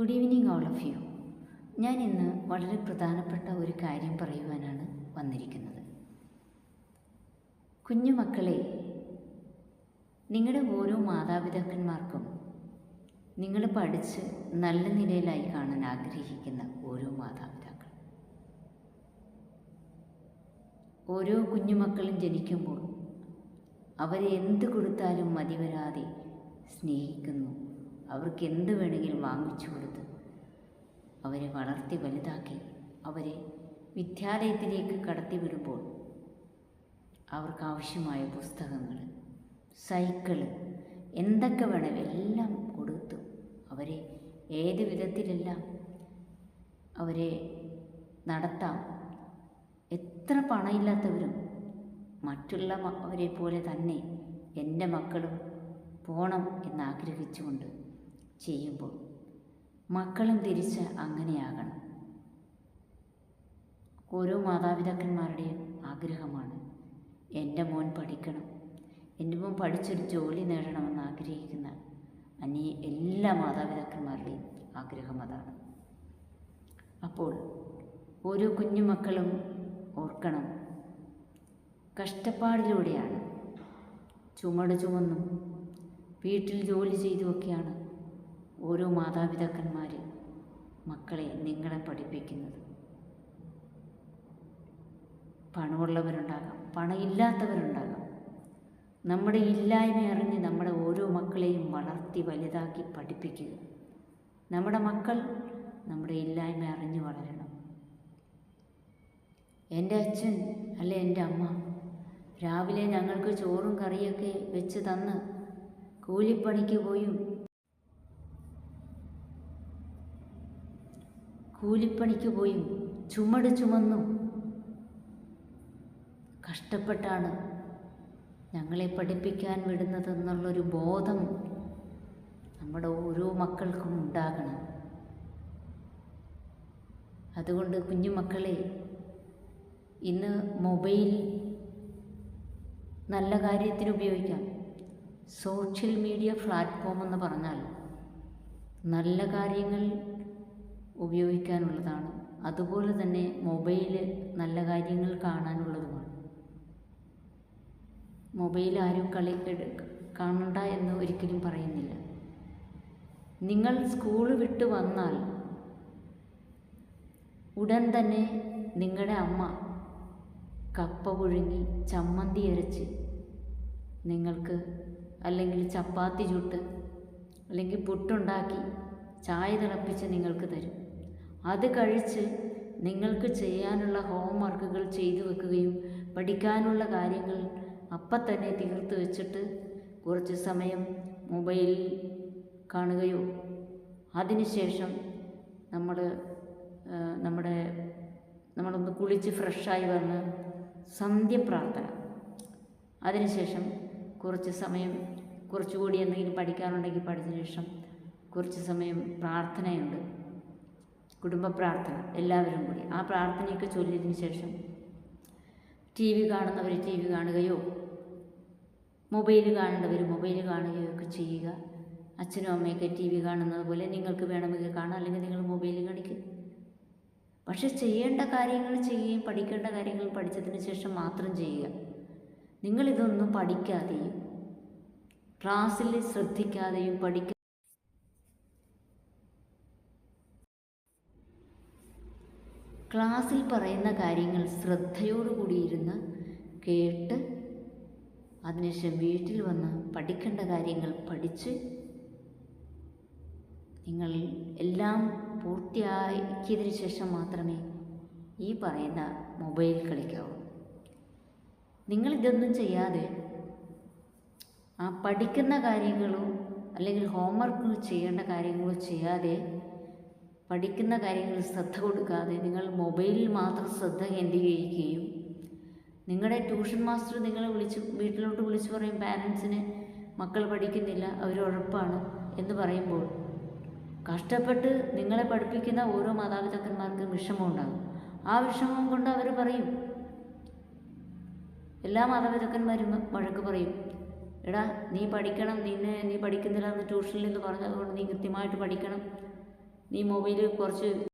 Good evening all of you ഞാൻ ഇന്ന് വളരെ പ്രധാനപ്പെട്ട ഒരു കാര്യം പറയുവാനാണ് വന്നിരിക്കുന്നത്. കുഞ്ഞുമക്കളെ നിങ്ങളുടെ ഓരോ മാതാപിതാക്കന്മാർക്കും നിങ്ങൾ പഠിച്ച് നല്ല നിലയിലായി കാണാൻ ആഗ്രഹിക്കുന്ന ഓരോ മാതാപിതാക്കൾ ഓരോ കുഞ്ഞുമക്കളും ജനിക്കുമ്പോൾ അവരെ എന്ത് കൊടുത്താലും മതി വരാതെ സ്നേഹിക്കുന്നു അവർക്ക് എന്ത് വേണമെങ്കിലും വാങ്ങിച്ചു കൊടുത്ത് അവരെ വളർത്തി വലുതാക്കി അവരെ വിദ്യാലയത്തിലേക്ക് കടത്തിവിടുമ്പോൾ അവർക്ക് ആവശ്യമായ പുസ്തകങ്ങൾ സൈക്കിൾ എന്തൊക്കെ വേണം എല്ലാം കൊടുത്തു അവരെ ഏത് വിധത്തിലെല്ലാം അവരെ നടത്താം എത്ര പണമില്ലാത്തവരും മറ്റുള്ള അവരെ പോലെ തന്നെ എന്റെ മക്കളും പോണം എന്നാഗ്രഹിച്ചുകൊണ്ട് ചെയ്യുമ്പോൾ മക്കളും തിരിച്ച് അങ്ങനെയാകണം. ഓരോ മാതാപിതാക്കന്മാരുടെയും ആഗ്രഹമാണ് എന്റെ മോൻ പഠിക്കണം എന്റെ മോൻ പഠിച്ചൊരു ജോലി നേടണമെന്ന് ആഗ്രഹിക്കുന്ന അനേ എല്ലാ മാതാപിതാക്കന്മാരുടെയും ആഗ്രഹം അതാണ്. അപ്പോൾ ഓരോ കുഞ്ഞുമക്കളും ഓർക്കണം കഷ്ടപ്പാടിലൂടെയാണ് ചുമട് ചുമന്നും വീട്ടിൽ ജോലി ചെയ്തുമൊക്കെയാണ് ഓരോ മാതാപിതാക്കന്മാർ മക്കളെ നിങ്ങളെ പഠിപ്പിക്കുന്നത്. പണമുള്ളവരുണ്ടാകാം പണമില്ലാത്തവരുണ്ടാകാം. നമ്മുടെ ഇല്ലായ്മ അറിഞ്ഞ് നമ്മുടെ ഓരോ മക്കളെയും വളർത്തി വലുതാക്കി പഠിപ്പിക്കുക. നമ്മുടെ മക്കൾ നമ്മുടെ ഇല്ലായ്മ അറിഞ്ഞ് വളരണം. എന്റെ അച്ഛൻ അല്ലെ എന്റെ അമ്മ രാവിലെ ഞങ്ങൾക്ക് ചോറും കറിയൊക്കെ വെച്ച് തന്ന് കൂലിപ്പണിക്ക് പോയും കൂലിപ്പണിക്ക് പോയും ചുമട് ചുമന്നും. കഷ്ടപ്പെട്ടാണ് ഞങ്ങളെ പഠിപ്പിക്കാൻ വിടുന്നതെന്നുള്ളൊരു ബോധം നമ്മുടെ ഓരോ മക്കൾക്കും ഉണ്ടാകണം. അതുകൊണ്ട് കുഞ്ഞുമക്കളെ ഇന്ന് മൊബൈൽ നല്ല കാര്യത്തിന് ഉപയോഗിക്കാം. സോഷ്യൽ മീഡിയ പ്ലാറ്റ്ഫോം എന്ന് പറഞ്ഞാൽ നല്ല കാര്യങ്ങൾ ഉപയോഗിക്കാനുള്ളതാണ്. അതുപോലെ തന്നെ മൊബൈൽ നല്ല കാര്യങ്ങൾ കാണാനുള്ളതുമാണ്. മൊബൈൽ ആരും കളി കാണണ്ട എന്ന് ഒരിക്കലും പറയുന്നില്ല. നിങ്ങൾ സ്കൂൾ വിട്ട് വന്നാൽ ഉടൻ തന്നെ നിങ്ങളുടെ അമ്മ കപ്പ പുഴുങ്ങി ചമ്മന്തി അരച്ച് നിങ്ങൾക്ക് അല്ലെങ്കിൽ ചപ്പാത്തി ചുട്ട് അല്ലെങ്കിൽ പുട്ടുണ്ടാക്കി ചായ തിളപ്പിച്ച് നിങ്ങൾക്ക് തരും. അത് കഴിച്ച് നിങ്ങൾക്ക് ചെയ്യാനുള്ള ഹോംവർക്കുകൾ ചെയ്തു വെക്കുകയും പഠിക്കാനുള്ള കാര്യങ്ങൾ അപ്പം തന്നെ തീർത്ത് വെച്ചിട്ട് കുറച്ച് സമയം മൊബൈലിൽ കാണുകയോ അതിനുശേഷം നമ്മൾ നമ്മുടെ നമ്മളൊന്ന് കുളിച്ച് ഫ്രഷായി വന്ന് സന്ധ്യ പ്രാർത്ഥന. അതിനുശേഷം കുറച്ച് സമയം കുറച്ചുകൂടി എന്തെങ്കിലും പഠിക്കാനുണ്ടെങ്കിൽ പഠിച്ച ശേഷം കുറച്ച് സമയം പ്രാർത്ഥനയുണ്ട്. കുടുംബ പ്രാർത്ഥന എല്ലാവരും കൂടി. ആ പ്രാർത്ഥനയൊക്കെ ചൊല്ലിയതിന് ശേഷം ടി വി കാണുന്നവർ ടി വി കാണുകയോ മൊബൈൽ കാണേണ്ടവർ മൊബൈൽ കാണുകയോ ഒക്കെ ചെയ്യുക. അച്ഛനും അമ്മയൊക്കെ ടി വി കാണുന്നത് പോലെ നിങ്ങൾക്ക് വേണമെങ്കിൽ കാണാം അല്ലെങ്കിൽ നിങ്ങൾ മൊബൈൽ കാണിക്കും. പക്ഷെ ചെയ്യേണ്ട കാര്യങ്ങൾ ചെയ്യുകയും പഠിക്കേണ്ട കാര്യങ്ങൾ പഠിച്ചതിന് ശേഷം മാത്രം ചെയ്യുക. നിങ്ങളിതൊന്നും പഠിക്കാതെയും ക്ലാസ്സിൽ ശ്രദ്ധിക്കാതെയും പഠിക്ക ക്ലാസ്സിൽ പറയുന്ന കാര്യങ്ങൾ ശ്രദ്ധയോടുകൂടി ഇരുന്ന് കേട്ട് അതിനുശേഷം വീട്ടിൽ വന്ന് പഠിക്കേണ്ട കാര്യങ്ങൾ പഠിച്ച് നിങ്ങൾ എല്ലാം പൂർത്തിയാക്കിയതിന് ശേഷം മാത്രമേ ഈ പറയുന്ന മൊബൈൽ കളിക്കാവൂ. നിങ്ങളിതൊന്നും ചെയ്യാതെ ആ പഠിക്കുന്ന കാര്യങ്ങളോ അല്ലെങ്കിൽ ഹോംവർക്ക് ചെയ്യേണ്ട കാര്യങ്ങളോ ചെയ്യാതെ പഠിക്കുന്ന കാര്യങ്ങളിൽ ശ്രദ്ധ കൊടുക്കാതെ നിങ്ങൾ മൊബൈലിൽ മാത്രം ശ്രദ്ധ കേന്ദ്രീകരിക്കുകയും നിങ്ങളുടെ ട്യൂഷൻ മാസ്റ്റർ നിങ്ങളെ വിളിച്ച് വീട്ടിലോട്ട് വിളിച്ച് പറയും പാരൻസിന് മക്കൾ പഠിക്കുന്നില്ല അവർ ഉഴപ്പാണ് എന്ന് പറയുമ്പോൾ കഷ്ടപ്പെട്ട് നിങ്ങളെ പഠിപ്പിക്കുന്ന ഓരോ മാതാപിതാക്കന്മാർക്കും വിഷമമുണ്ടാകും ആ വിഷമം കൊണ്ട് അവർ പറയും. എല്ലാ മാതാപിതാക്കന്മാരും വഴക്ക് പറയും. എടാ നീ പഠിക്കണം നിന്നെ നീ പഠിക്കുന്നില്ല എന്ന് ട്യൂഷനിൽ നിന്ന് പറഞ്ഞതുകൊണ്ട് നീ കൃത്യമായിട്ട് പഠിക്കണം. നീ മൊബൈലിൽ കുറച്ച്